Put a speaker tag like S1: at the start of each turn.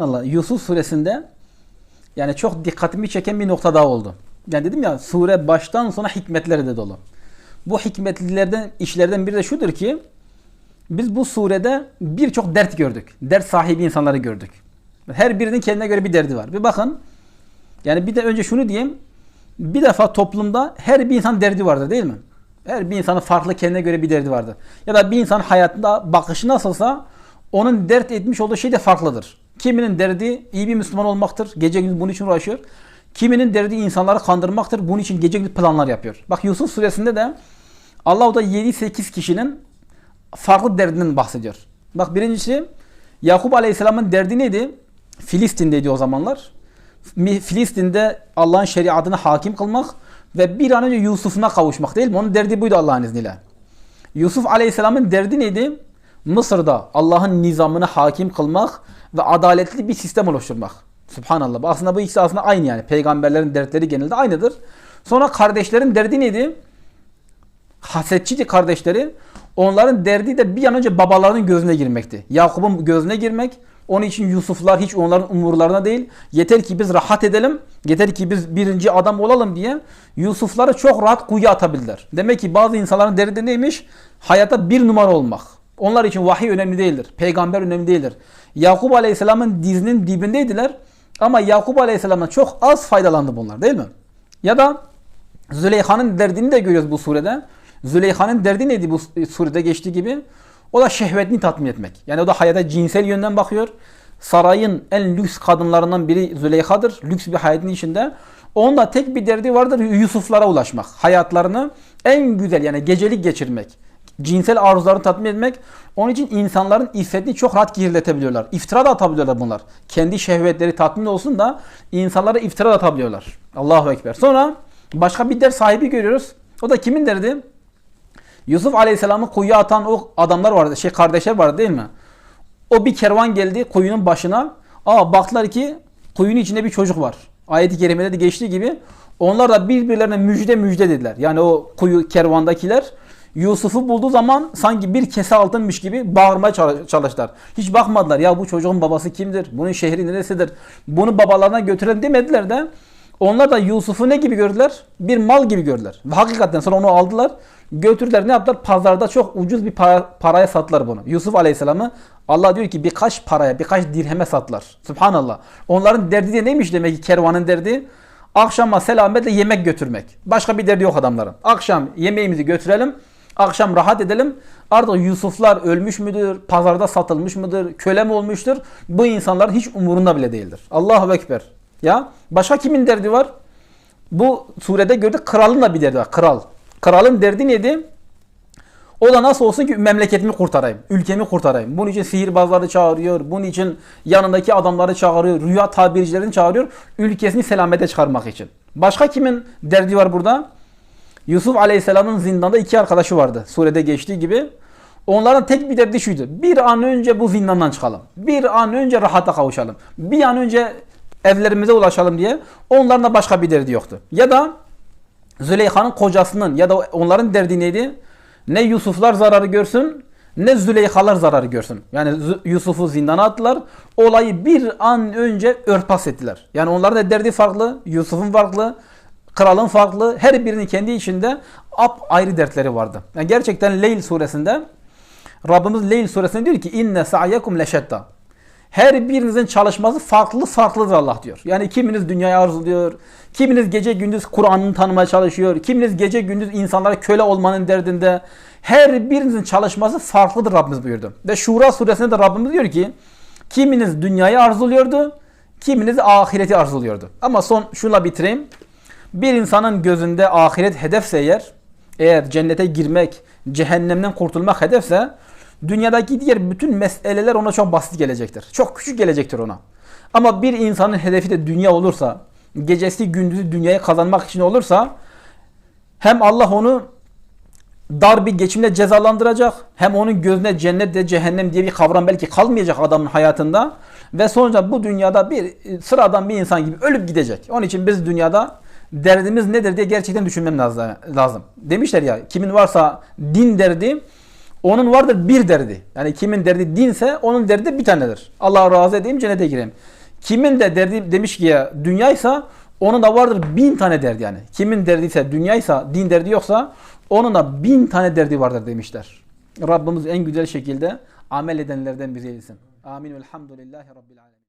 S1: Allah Yusuf suresinde yani çok dikkatimi çeken bir nokta daha oldu. Yani dedim ya sure baştan sona hikmetleri de dolu. Bu hikmetlilerden işlerden biri de şudur ki biz bu surede birçok dert gördük. Dert sahibi insanları gördük. Her birinin kendine göre bir derdi var. Bir bakın yani bir de önce şunu diyeyim. Bir defa toplumda her bir insan derdi vardır değil mi? Her bir insanın farklı kendine göre bir derdi vardır. Ya da bir insan hayatında bakışı nasılsa onun dert etmiş olduğu şey de farklıdır. Kiminin derdi iyi bir Müslüman olmaktır. Gece gündüz bunun için uğraşıyor. Kiminin derdi insanları kandırmaktır. Bunun için gece gündüz planlar yapıyor. Bak Yusuf suresinde de Allah da 7-8 kişinin farklı derdinden bahsediyor. Bak birincisi Yakup Aleyhisselam'ın derdi neydi? Filistin'deydi o zamanlar. Filistin'de Allah'ın şeriatını hakim kılmak ve bir an önce Yusuf'una kavuşmak değil mi? Onun derdi buydu Allah'ın izniyle. Yusuf Aleyhisselam'ın derdi neydi? Mısır'da Allah'ın nizamını hakim kılmak ve adaletli bir sistem oluşturmak. Subhanallah. Aslında bu ikisi aslında aynı yani. Peygamberlerin dertleri genelde aynıdır. Sonra kardeşlerin derdi neydi? Hasetçiydi kardeşleri. Onların derdi de bir an önce babalarının gözüne girmekti. Yakup'un gözüne girmek. Onun için Yusuflar hiç onların umurlarına değil. Yeter ki biz rahat edelim. Yeter ki biz birinci adam olalım diye Yusufları çok rahat kuyuya atabildiler. Demek ki bazı insanların derdi neymiş? Hayata bir numara olmak. Onlar için vahiy önemli değildir. Peygamber önemli değildir. Yakup Aleyhisselam'ın dizinin dibindeydiler. Ama Yakup Aleyhisselam'dan çok az faydalandı bunlar değil mi? Ya da Züleyha'nın derdini de görüyoruz bu surede. Züleyha'nın derdi neydi bu surede geçtiği gibi? O da şehvetini tatmin etmek. Yani o da hayata cinsel yönden bakıyor. Sarayın en lüks kadınlarından biri Züleyha'dır. Lüks bir hayatın içinde. Onun da tek bir derdi vardır Yusuflara ulaşmak. Hayatlarını en güzel yani gecelik geçirmek. Cinsel arzularını tatmin etmek. Onun için insanların iffetini çok rahat kirletebiliyorlar. İftira da atabiliyorlar bunlar. Kendi şehvetleri tatmin olsun da insanlara iftira da atabiliyorlar. Allahu Ekber. Sonra başka bir dert sahibi görüyoruz. O da kimin derdi? Yusuf Aleyhisselam'ı kuyuya atan o adamlar vardı, şey kardeşler vardı değil mi? O bir kervan geldi kuyunun başına. Aa baktılar ki kuyunun içinde bir çocuk var. Ayet-i kerimede de geçtiği gibi onlar da birbirlerine müjde müjde dediler. Yani o kuyu kervandakiler Yusuf'u bulduğu zaman sanki bir kese altınmış gibi bağırmaya çalıştılar. Hiç bakmadılar ya bu çocuğun babası kimdir? Bunun şehri neresidir? Bunu babalarına götürelim demediler de onlar da Yusuf'u ne gibi gördüler? Bir mal gibi gördüler. Ve hakikaten sonra onu aldılar. Götürdüler ne yaptılar? Pazarda çok ucuz bir para, paraya sattılar bunu. Yusuf Aleyhisselam'ı Allah diyor ki birkaç paraya, birkaç dirheme sattılar. Subhanallah. Onların derdi de neymiş demek ki kervanın derdi? Akşama selametle yemek götürmek. Başka bir derdi yok adamların. Akşam yemeğimizi götürelim. Akşam rahat edelim. Artık Yusuflar ölmüş müdür? Pazarda satılmış mıdır? Köle mi olmuştur? Bu insanların hiç umurunda bile değildir. Allahu Ekber. Ya başka kimin derdi var? Bu surede gördük kralın da bir derdi var. Kral. Kralın derdi neydi? O da nasıl olsun ki memleketimi kurtarayım, ülkemi kurtarayım. Bunun için sihirbazları çağırıyor, bunun için yanındaki adamları çağırıyor, rüya tabircilerini çağırıyor, ülkesini selamete çıkarmak için. Başka kimin derdi var burada? Yusuf Aleyhisselam'ın zindanda iki arkadaşı vardı. Surede geçtiği gibi. Onların tek bir derdi şuydu. Bir an önce bu zindandan çıkalım. Bir an önce rahata kavuşalım. Bir an önce evlerimize ulaşalım diye. Onların da başka bir derdi yoktu. Ya da Züleyha'nın kocasının ya da onların derdi neydi? Ne Yusuflar zararı görsün ne Züleyhalar zararı görsün. Yani Yusuf'u zindana attılar. Olayı bir an önce örtbas ettiler. Yani onların da derdi farklı. Yusuf'un farklı. Kralın farklı. Her birinin kendi içinde ap ayrı dertleri vardı. Yani gerçekten Leyl suresinde Rabbimiz Leyl suresinde diyor ki inne sa'yakum leşetta. Her birinizin çalışması farklı farklıdır Allah diyor. Yani kiminiz dünyayı arzuluyor, kiminiz gece gündüz Kur'an'ını tanımaya çalışıyor, kiminiz gece gündüz insanlara köle olmanın derdinde. Her birinizin çalışması farklıdır Rabbimiz buyurdu. Ve Şura suresinde de Rabbimiz diyor ki kiminiz dünyayı arzuluyordu, kiminiz ahireti arzuluyordu. Ama son şuna bitireyim. Bir insanın gözünde ahiret hedefse eğer, eğer cennete girmek, cehennemden kurtulmak hedefse dünyadaki diğer bütün meseleler ona çok basit gelecektir. Çok küçük gelecektir ona. Ama bir insanın hedefi de dünya olursa, gecesi gündüzü dünyayı kazanmak için olursa hem Allah onu dar bir geçimle cezalandıracak hem onun gözüne cennet de cehennem diye bir kavram belki kalmayacak adamın hayatında ve sonuçta bu dünyada bir sıradan bir insan gibi ölüp gidecek. Onun için biz dünyada derdimiz nedir diye gerçekten düşünmem lazım. Demişler ya kimin varsa din derdi Onun vardır bir derdi. Yani kimin derdi dinse onun derdi de bir tanedir. Allah razı edeyim cennete gireyim. Kimin de derdi demiş ki ya dünyaysa onun da vardır bin tane derdi yani. Kimin derdi ise dünyaysa din derdi yoksa onun da bin tane derdi vardır demişler. Rabbimiz en güzel şekilde amel edenlerden biri eylesin. Amin. Velhamdülillahi Rabbil alemin.